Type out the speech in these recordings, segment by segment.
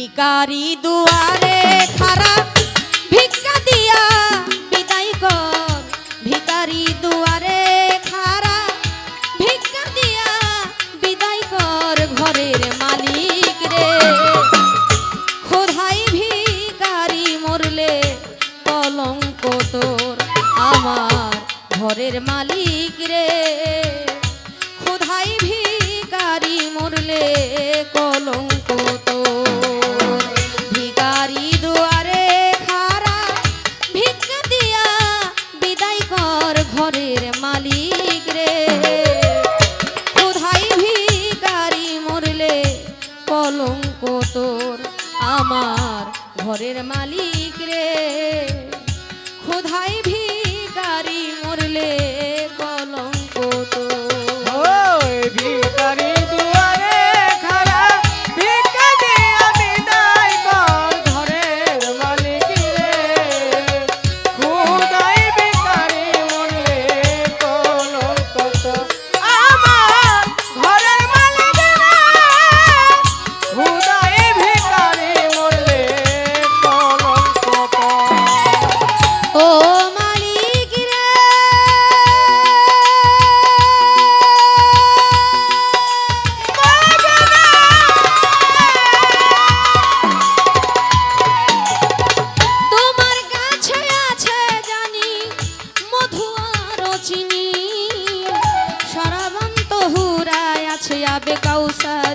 ভিকারি দুয়ারে খারা, ভিক্ষা দিয়া বিদায় কর। ভিকারি দুয়ারে খারা, ভিক্ষা দিয়া বিদায় কর ঘরের মালিক রে। খোধাই ভিকারি মরলে কলঙ্ক তোর, আমার ঘরের মালিক রে। কলঙ্ক তোর আমার ঘরের মালিক রে। খোধাই ভিকারি মরলে কলঙ্ক তোর। ওই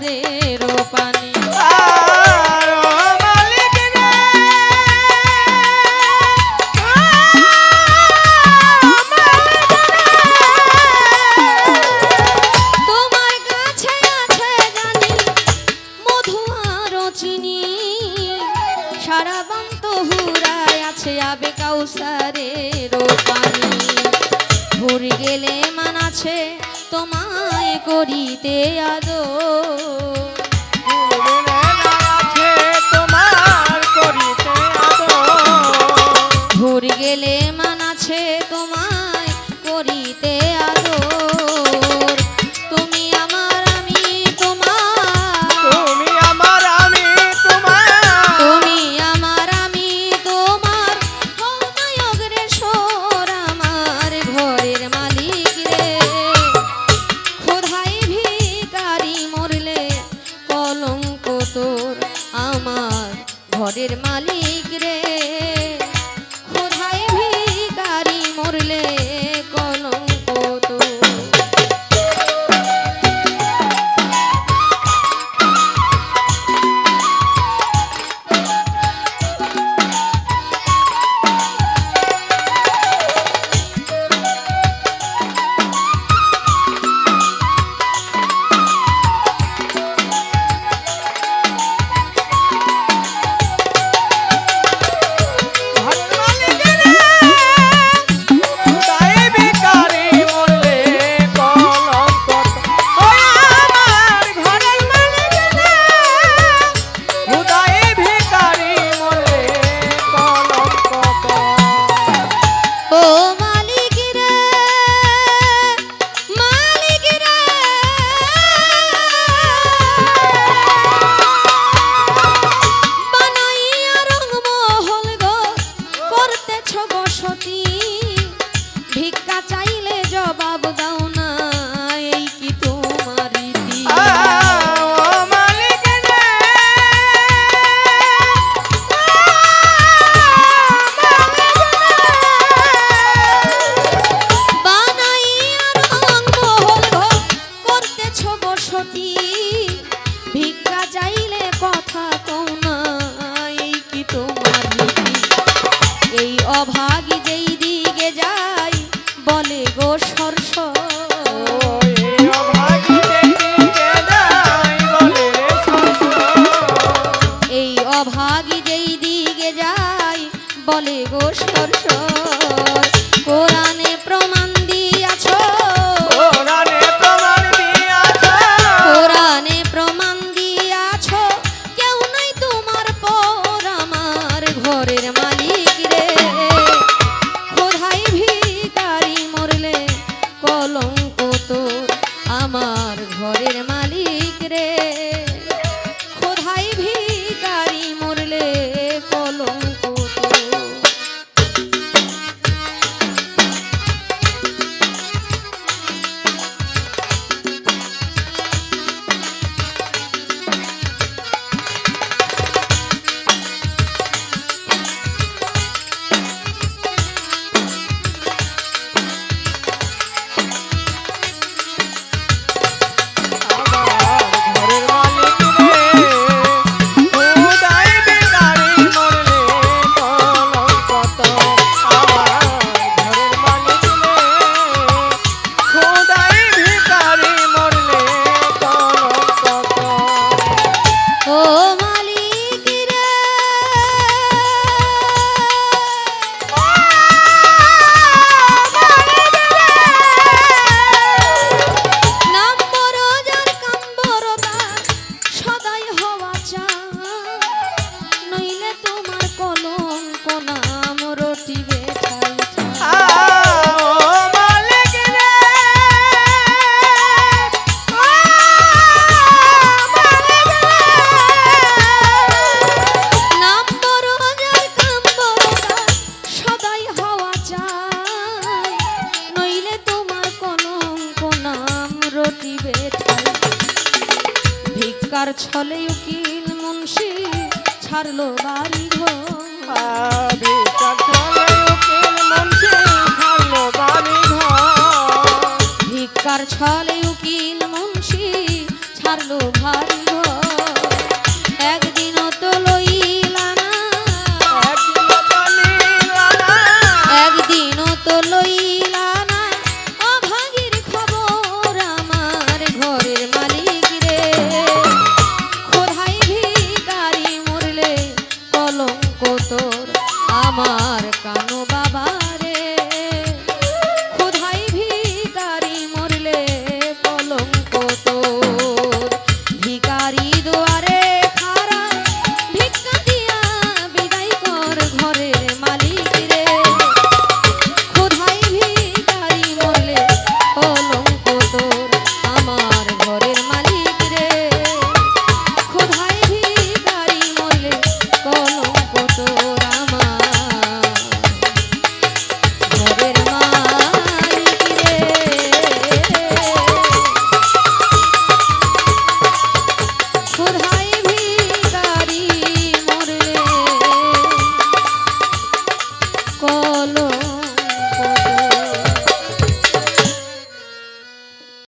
কাউসারের পানি। আছে সারাবন্ত হুরায় আছে আবে কাউসারের পানি। ভরে গেলে মানাছে তোমায় করিতে আদো আমার ঘরের মালিক রে। Mati. বাড়ির মালিক রে। ভিক্ষার ভিক্ষার ছলে উকিল মুন্সি ছাড়লো বাড়ি ঘর। ছলে উকিল